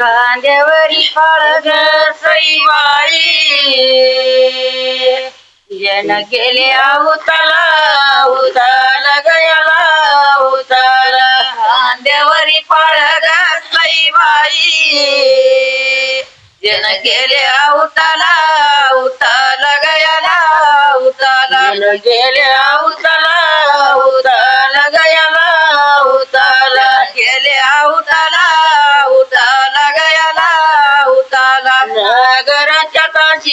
कांद्यावरी फळ सईबाई. जन गेले अवताला उताल गयाला उताल कांद्यावरी फळ सईबाई. जन गेले अवताला उताल गयाला उताला गेले अवताला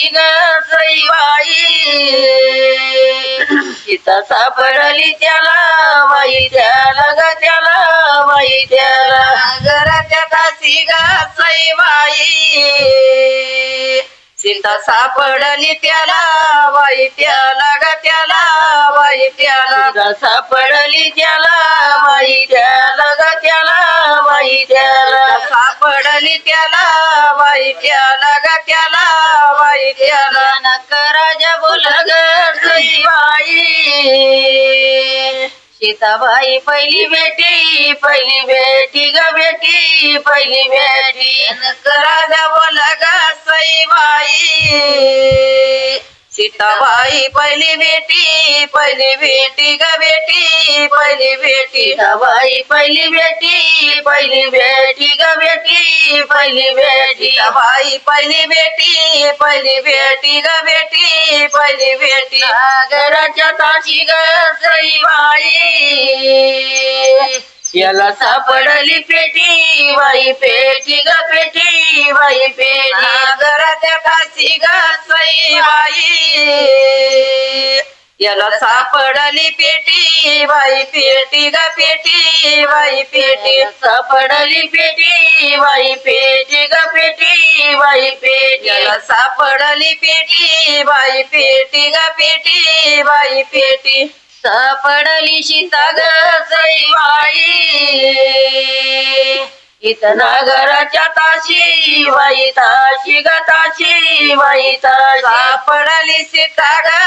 नगराच्या काशी ग सईबाई सीता सापडली त्याला बाई त्याला ग त्याला बाई त्याला नगराच्या काशी ग सीता सापडली त्याला बाई त्याला ग त्याला बाई त्याला. सापडली त्याला बाई त्याला ग त्याला बाई त्याला. सापडली त्याला बाई त्याला ग त्याला बाई त्याला. नकराजा बोल ग बाई. सीताबाई पहिली बेटी पहिली बेटी ग बेटी पहिली बेटी राजा बोल ग सईबाई. सीताबाई पहिली बेटी पहिली बेटी ग बेटी पहिली बेटी सीताबाई पहिली बेटी पहिली बेटी ग बेटी पहिली बेटी सीताबाई पहिली बेटी पहिली बेटी ग बेटी पहिली बेटी नागराच्या ताशी ग सईबाई. याला सापडली पेटी बाई पेटी ग पेटी बाई पेटी. नागराच्या ताशी ग सईबाई याला सापडली पेटी बाई पेटी ग पेटी बाई पेटी. सापडली पेटी बाई पेटी ग पेटी बाई पेटी. याला सापडली पेटी बाई पेटी ग पेटी बाई पेटी. सापडली सीता सैवाई सईबाई इथं ताशी बाई ताशी वाईता सापडली सीता ग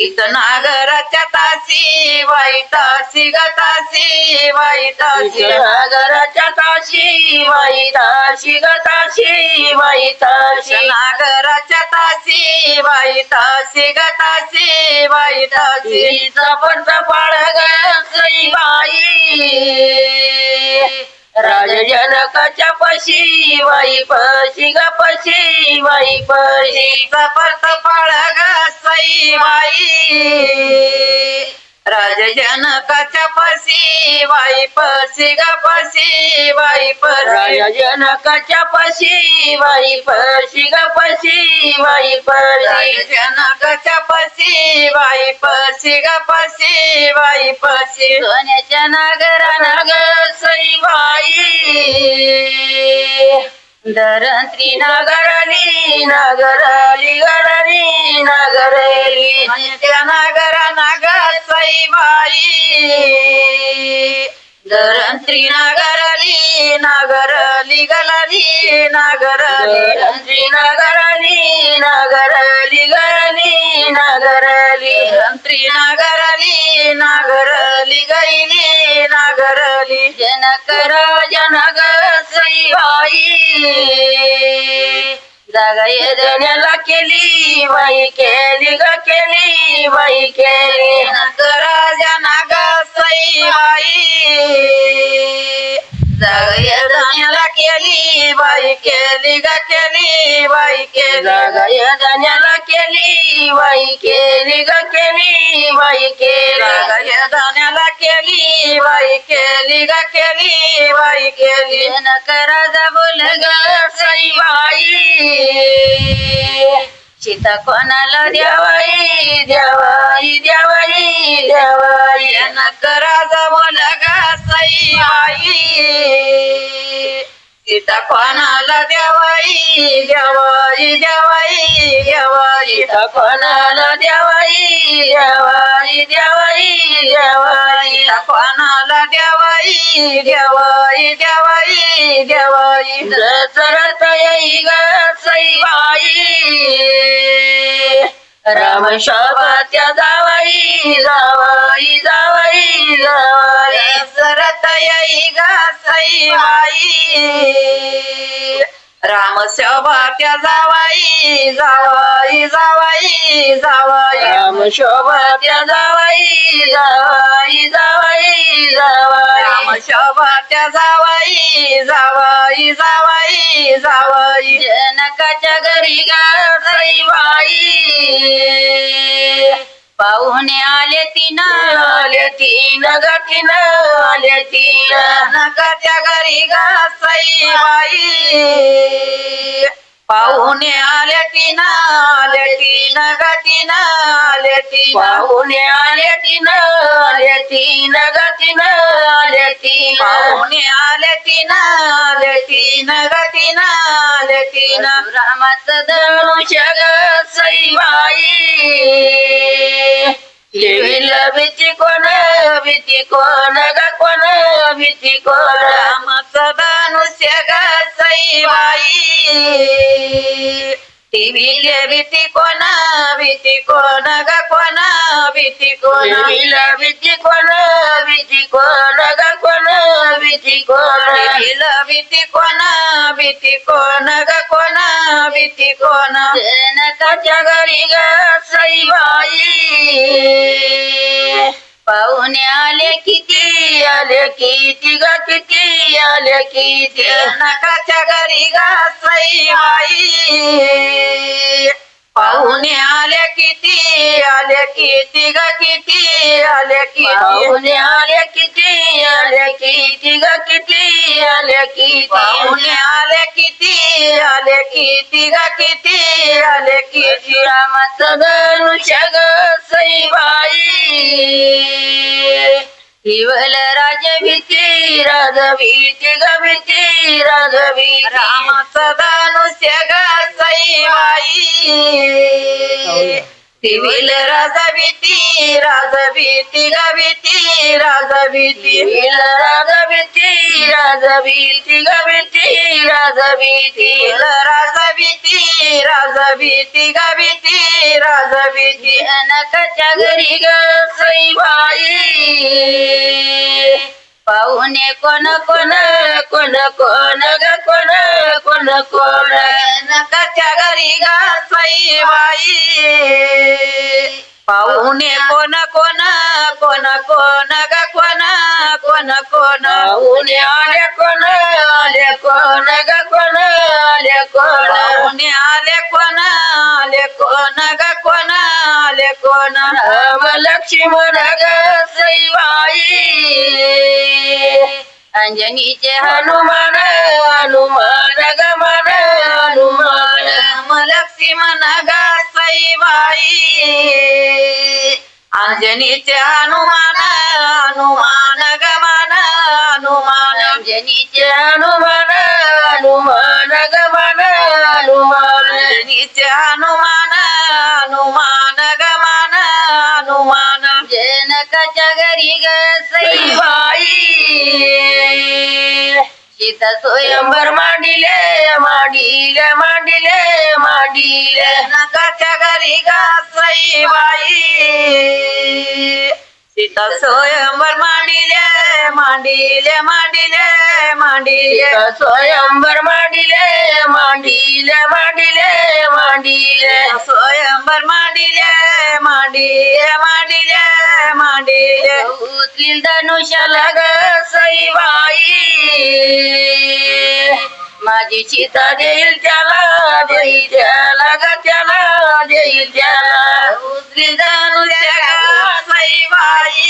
इथं नागराच्या ताशी बाई ताशी ग ताशी बाई ताशी नागराच्या ताशी बाई ताशी ग ताशी बाई ताशी नागराच्या ताशी बाई ताशी ग ताशी बाई ताशी जपण जपाळ ग सईबाई. राज जनकाच्या पशी वाई पशी ग पशी वाई पशी. सफर पाळ ग सईबाई राज जनकाच्या पशी बाई पशी ग पशी बाई पशी राज जनकाच्या पशी बाई पशी ग पशी बाई पशी जनकाच्या पशी बाई पशी ग पशी बाई पशी सोन्याच्या नागरा नाग सईबाई. धरंत्री नागरली नागरली गरली नागरली त्या नागरा नाग सईबाई धरंत्री नागरली नागरली गलली नागरली धरंत्री नागरली नागरली गरली नागरली धरंत्री नागरली नागरली गैली नागरली जनकर जनग सईबाई जागा ये देण्याला केली बाई केली ग केली बाई केली. राजा नागा सई बाई. येण्याला केली बाई केली ग केली बाई केली जागा येण्याला केली बाई केली ग केली बाई केली जागा येण्याला केली बाई केली ग केली बाई केली नकरा बोल ग सईबाई. सीता कोणाला द्यावाई द्यावाई द्यावाई द्यावाई नकरा बोल ग सईबाई. सीता कोणाला द्यावाई द्यावाई द्यावाई द्यावाई. सीता कोणाला द्यावाई द्यावाई द्यावाई द्यावाई. सीता कोणाला द्यावाई द्यावाई द्यावाई द्यावाई. दसरथ येई ग सईबाई. राम शोभात्या जावाई जावाई जावाई. जावई सरत येई बाई राम शोभात्या जावाई जावाई जावाई जावाई. राम शोभात्या जावाई जावाई जावाई जावाई. राम शोभात्या जावाई जावाई जावाई जावाई. जनकाच्या घरी गा सई बाई. पाहुणे आले तीन. आले तीन ग तीन आले तीन. नकाच्या घरी गा सई बाई. पाहुणे आले तीन आले तीन ग तीन आले तीन. पाहुणे आले तीन आले तीन ग तीन आले तीन. पाहुणे आले तीन आले तीन ग तीन आले तीन. रामाचं धनुष्य ग सईबाई. देवीला भीती कोण भीती कोण ग कोण भीती कोण रामाचं धनुष्य ग सईबाई. टीव्हीले भीती कोण भीती कोण ग कोण भीती कोण टीव्हीला भीती कोण भीती कोण ग कोण भीती कोण टीव्हीला भीती कोण भीती कोण ग कोण भीती कोण जनकाच्या घरी ग सईबाई पाहुणे आले किती आले किती ग किती आले किती? नकाच्या घरी गाई पाहुणे आले किती आले किती ग किती आले किती. पाहुणे आले किती आले किती ग किती आले किती. पाहुणे आले किती आले किती ग किती आले किती. रामाचं धनुष्य ग सईबाई. हिवल राज भीती राज भीती ग भीती राज भीती रामाचं धनुष्य तिविल भीती राज भीती ग भीती राज भीती विल राज भीती राज भीती ग भीती राज भीती विल राज भीती राज भीती ग भीती राज भीती अनकाच्या घरी ग सईबाई पाहुणे कोण कोण कोण कोण ग कोण कोण कोण? नकाच्या घरी ग सईबाई पाहुणे कोण कोण कोण कोण ग कोण कोण कोण? पाहुणे आले कोण आले कोण ग कोण आले कोण? पाहुणे आले कोण आले कोण ग कोण आले कोण? राम लक्ष्मण ग सईबाई. अंजनीचे हनुमान हनुमान ग मन हनुमान. राम लक्ष्मण ग सईबाई. अंजनीचे हनुमान हनुमान ग मन हनुमान अंजनीचे हनुमान हनुमान ग मन हनुमान अंजनीचे हनुमान हनुमान ग मन हनुमान जनकाच्या घरी स्वयंवर मांडिले मांडिले मांडिले मांडिले. नकाच्या घरी गाई बाई. सीता स्वयंवर मांडिले मांडिले मांडिले मांडिले. स्वयंवर मांडिले मांडिले मांडिले. मांडिले स्वयंवर मांडिले मांडिले मांडिले मांडिले उचलील धनुष्याला ग सईबाई माझी सीता देईल त्याला देईल त्याला ग त्याला देईल त्याला उचलील धनुष्याला सईबाई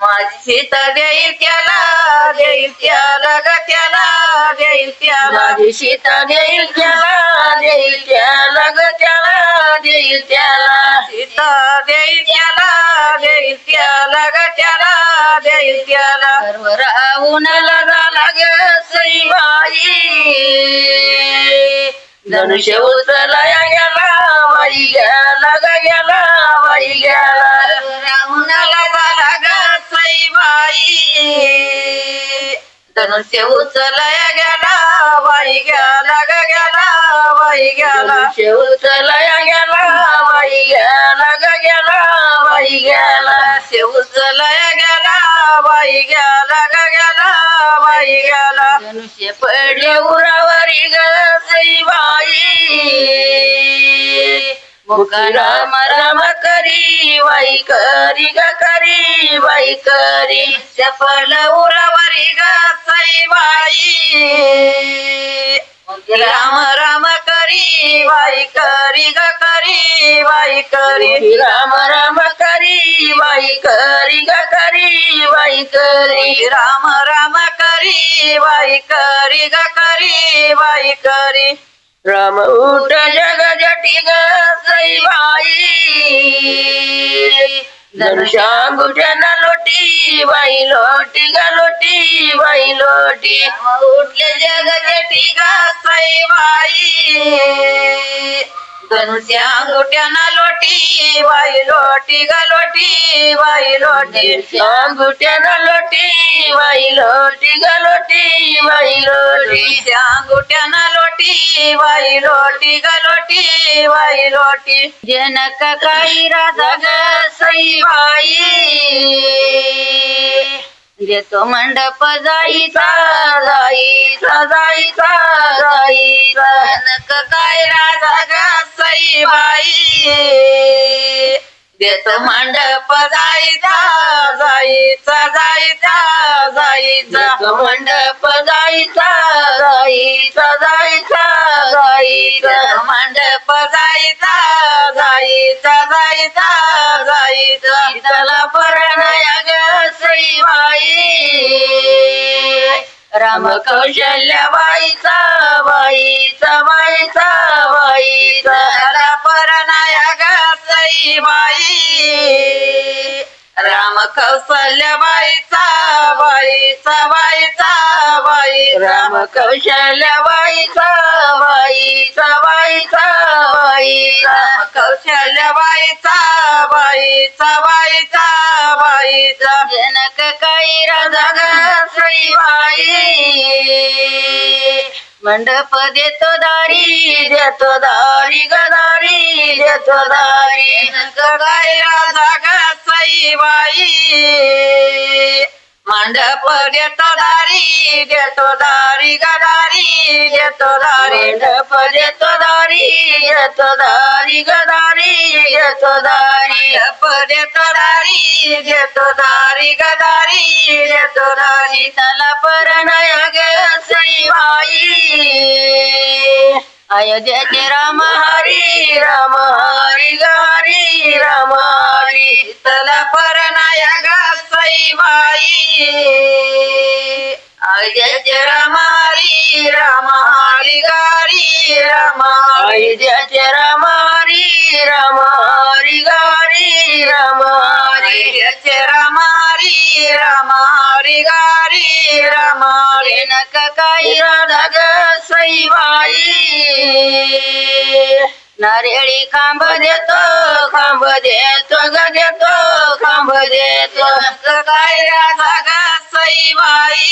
माझी सीता देईल त्याला देईल त्याला ग त्याला देईल त्याला. माझी सीता देईल त्याला देईल त्याला ग त्याला देईल त्याला. सीता देईल त्याला देईल त्याला ग त्याला देईल त्याला. सर्व राहून झाला ग सईबाई. धनुष्य उचलाया गेला बाई गेला ग गेला बाई गेला. राहुणाला झाला ग सईबाई धनुष्य उचलाया गेला बाई गेला ग गेला बाई गेला. शेवचलया गेला बाई गेला ग गेला बाई गेला. शेवचलया गेला बाई गेला ग गेला बाई गेला. धनुष्य पडले उरावरी ग बाई मुका राम राम करी वाई करी ग करी वाई करी. चपल उरावरी ग बाई. राम राम करी वाई करी ग करी वाई करी. राम राम करी वाई करी ग करी वाई करी. राम राम करी वाई करी ग करी वाई करी. रम उठ जग जटी ग बाई धनुष्याबुजन लोटी बाई लोटी ग लोटी बाई लोटी। उठले जग जटी ग धनुष्या गुट्याना लोटी बाई लोटी ग लोटी बाई लोटी गुट्याना लोटी बाई लोटी ग लोटी बाई लोटी गुट्याना लोटी बाई लोटी ग लोटी बाई लोटी जनक काही राधा ग सई बाई देतो मंडप जाईचा जाईचा जाईचा जाईचा. नक काय राजा गाई बाई. देतो मंडप जाईचा जाईचा जाईचा जाईचा. मंडप जा मंडप त्याला परणया ग सई बाई राम कौशल्य बाईचा बाईचा बाईचा बाईचा त्याला परणया ग राम कौशल्य बाईचा बाईचा बाईचा बाई राम कौशल्य बाईचा बाईचा बाईचा राम कौशल्य बाईचा बाईचा बाईचा बाईचा जनक काही राजा ग श्री बाई मंडप देतो दारी देतो दारी गदारी देतो दारी. काय राजा ग सई बाई. मंडप देतो दारी देतो दारी गदारी देतो दारी मंडप देतो दारी देतो दारी गदारी दारी देतो दारी. मंडप देतो दारी देतो दारी गदारी दारी देतो दारी. त्याला परणया ग सई बाई. अयोध्याचे राम हरी राम हरी ग हरी राम हरी. तला परनाया ग सई बाई अयोध्याचे राम हरी राम हरी ग हरी राम अयोध्याचे राम हरी राम हरी ग हरी राम हरी अयोध्याचे राम हरी राम हरी ग हरी राम हरी नक काही राधा ग सई बाई नारळी खांब देतो खांब देतो ग देतो खांब देतो. काय राधा ग बाई.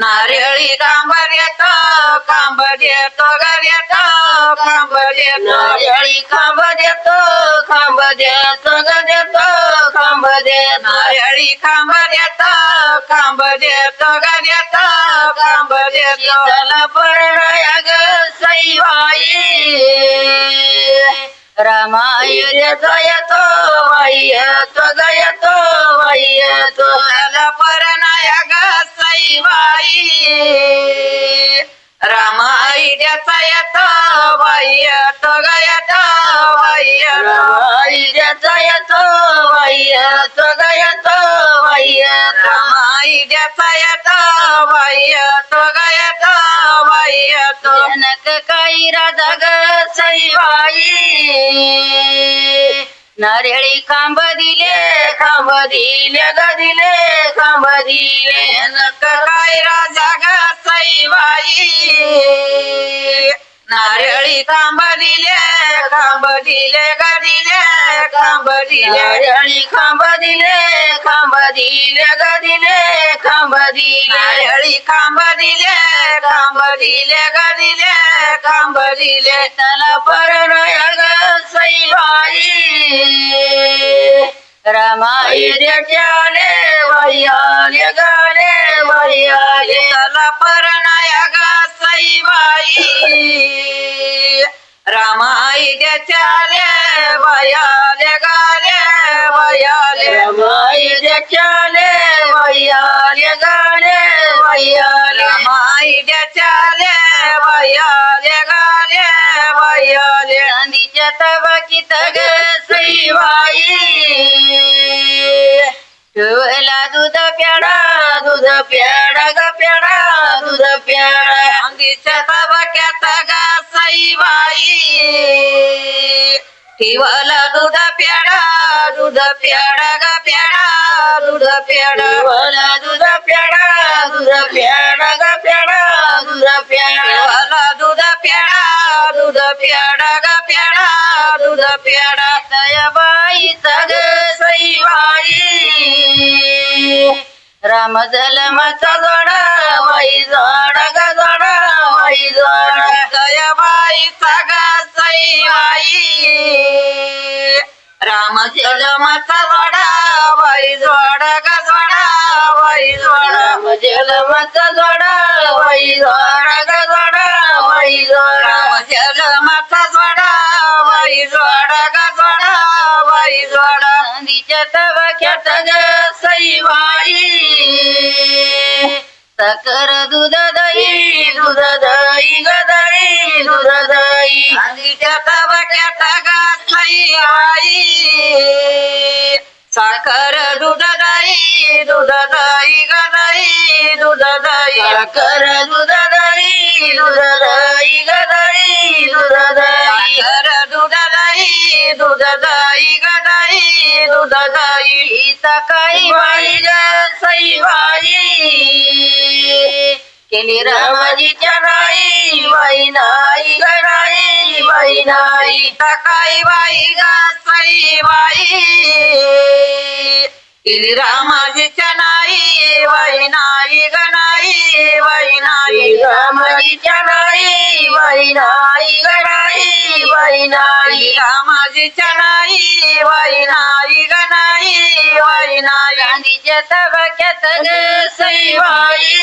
नारळी खांब देतो खांब देतो ग देतो खांब देतो. नारळी खांब देतो खांब देतो ग देतो खांब देतो खांब देतो खांब देतो ग देतो खांब देतो त्याला परणया ग सई बाई येतो येतो ग येतो येतो त्याला परणया ग सई येतो येतो ग येतो बाई येतो बाई येतो येतो ग येतो बाई येतो. जनक काही राजा ग सई बाई नारळी खांब दिले खांब दिले ग दिले खांब दिले नक काय राजा ग नारळी खांब दिले खांब दिले ग दिले खांब दिले नारळी खांब दिले खांब दिले ग दिले खांब दिले नारळी खांब दिले खांब दिले दिले ग दिले कांब दिले त्याला परनय ग सईबाई रमाई देशाले वैयाले गाले वैयाले. त्याला परनय ग सईबाई रामाई देशाले वयाले गाले वयाले रमाई देशाले वयाले गाले वयाले. रमाई देशाले वयाले गाले वयाले. चांदीच्या तबाकीत ग सईबाई. ठेवला दूध प्याडा दूध प्याडा ग प्याडा दूध प्याडा चांदीच्या तबाक्यात ग सईबाई ठेवला दूध प्याडा दूध प्याडा ग प्याडा दूध प्याडा ठेवला दूध प्याडा दूध प्याडा ग प्याडा राम जलमाचा जोडा वाई जोडा ग जोडा वाई जोडा. तया बाई सग सईबाई राम जलमाचा जोडा वाई जोडा ग जोडा वाई जोडा. राम जलमाचा जोडा वाई जोडा ग जोडा वाई जोडा. राम जलमाचा जोडा वाई जोडा ग जोडा. जोडा नदीच्या तबाक्यात ग सईबाई. साखर दूध दही दूध दही ग दही दूध दही. नदीच्या ग सईबाई. साखर दूध दही दूध दही ग दूध दही साखर दूध दही दूध दही ग दूध दही साखर दूध दही दूध दही ग दही दूध दही सकाळी बाई. केली रामाजीच्या नाही बाई नाही ग नाही बाई नाही सकाळी बाई ग सईबाई केली रामाजीच्या नाही बाई नाही ग नाही बाई नाही रामाजीच्या नाही बाई नाही ग नाही बाई नाही रामाजीच्या नाही बाई नाही ग नाही बाई नाही गांधीच्या तबाक्यात ग सईबाई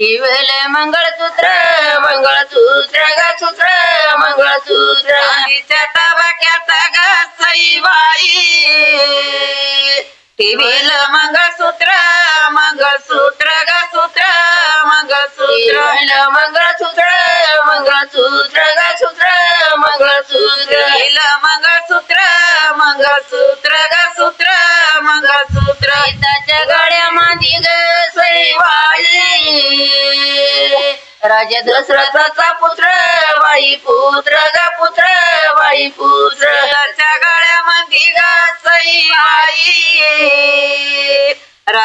हिवले मंगळसूत्र मंगळसूत्र ग सूत्र मंगळसूत्र गांधीच्या तबाक्यात ग सईबाई टिविल मंगळसूत्र मंगळसूत्र ग सूत्र मंगळसूत्र मंगळसूत्र मंगळसूत्र ग सूत्र मंगळसूत्र. हिल मंगळसूत्र मंगळसूत्र ग सूत्र मंगळसूत्र. त्याच्या गळ्या मांदी ग सैवाई राजा दशरथाचा पुत्र वाई पुत्र ग पुत्र वाई पुत्र.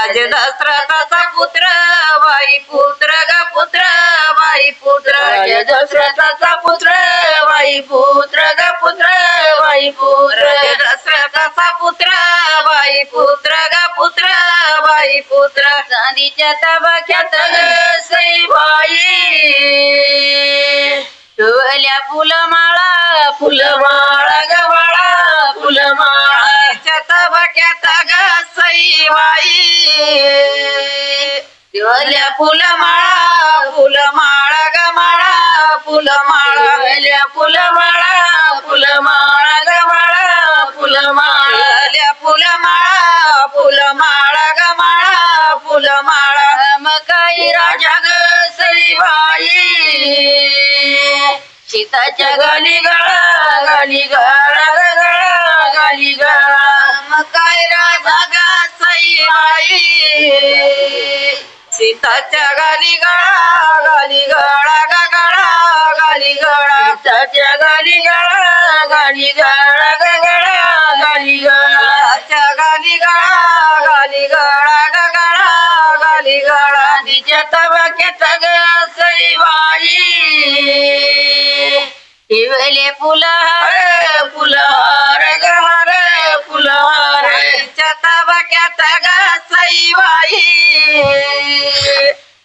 राज दशरथाचा पुत्र बाई पुत्र ग पुत्र बाई पुत्र दशरथाचा पुत्र बाई पुत्र ग पुत्र बाई पुत्र दशरथाचा पुत्र बाई पुत्र ग पुत्र बाई पुत्र चांदीच्या तबाक्यात ग सईबाई ठेवल्या फुलमाळा फुलमाळा ग बाळा फुलमाळा. तबाक्यात ग सईबाई ठेवल्या फुलमाळा फुलमाळा ग माळा फुलमाळा. ठेवल्या फुलमाळा फुलमाळा ग माळा फुलमाळा. फुलमाळा फुलमाळा ग माळा फुलमाळा. मकाई राजा ग सईबाई सीताच्या गाली गळा गाली गळा गळा गाली गळा. मकाई राजा ग सीताच्या गाली गळा गाली गळा ग गळा गाली गळा सीताच्या गाली गळा गाली गळा ग गळा गाली गळाच्या गाली गळा गाली गळा ग गळा गाली गळा तिच्या तबाक्यात ग सईबाई हिवले पुला पुला ग सैवाई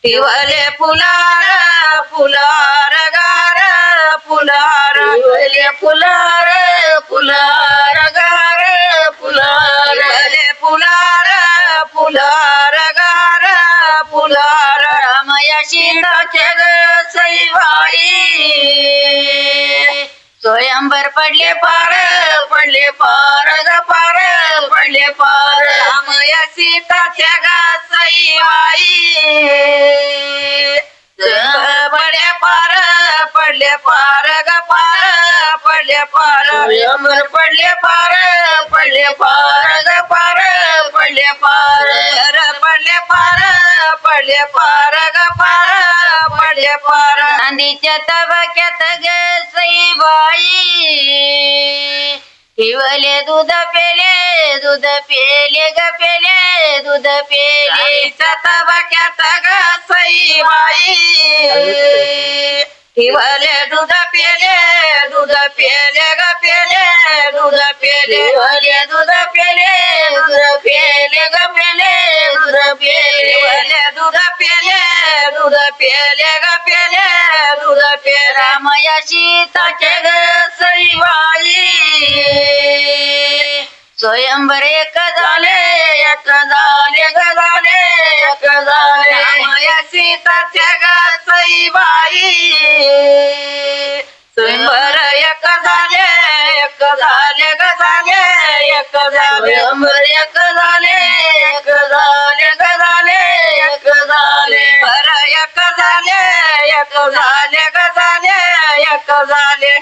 पिवले फुलार फुलार गार फुलार पिवले फुलार फुलार गार फुलार पिवले फुलार फुलार गार फुलार रामया सीताचे ग सईबाई स्वयंवर पडले पार पडले पार ग पार पडले पार. रामया सीताच्या ग सईबाई पडले पार पडले पार ग पार पडले पार. स्वयंवर पडले पार पडले पार ग पार पडले पार. पडले पार ग पार पडले पार. चांदीच्या तबक्यात ग सईबाई पिवले दूध पेले दूध पेले ग पेले दूध पेले. तबक्यात ग सईबाई पिवले दूध पेले दूध पेले ग पेले दूध पेले. दूध पेले दूध पेले ग पेले. दूध पेले ठेवले दूध पेले दूध पेले ग पेले दूध पेले रामया सीताचे ग सईबाई स्वयंवर एक झाले एक झाले ग झाले एक झाले रामया सीताचे ग सईबाई स्वयंवर एक झाले एक झाले ग झाले एक झाले. स्वयंवर एक झाले एक झाले ग झाले एक झाले. बरं एक झाले एक झाले ग झाले एक झाले.